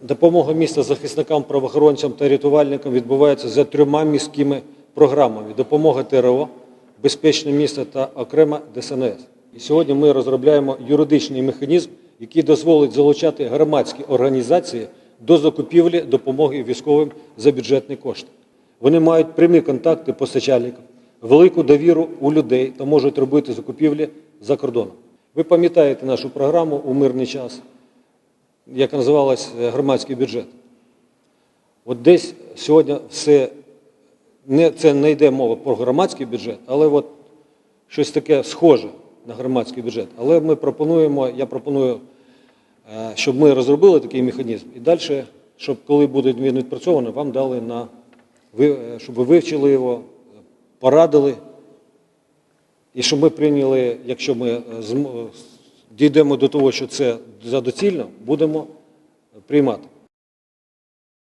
Допомога міста захисникам, правоохоронцям та рятувальникам відбувається за трьома міськими програмами: допомога ТРО, безпечне місто та окрема ДСНС. І сьогодні ми розробляємо юридичний механізм, який дозволить залучати громадські організації до закупівлі допомоги військовим за бюджетні кошти. Вони мають прямі контакти постачальників, велику довіру у людей та можуть робити закупівлі за кордоном. Ви пам'ятаєте нашу програму у мирний час, яка називалась е, громадський бюджет. От десь сьогодні все не, це не йде мова про громадський бюджет, але от щось таке схоже на громадський бюджет. Але ми пропонуємо, я пропоную, е, щоб ми розробили такий механізм і далі, щоб коли буде він відпрацьований, вам дали на е, щоб ви вивчили його, порадили, і щоб ми прийняли, якщо ми дійдемо до того, що це задоцільно, будемо приймати.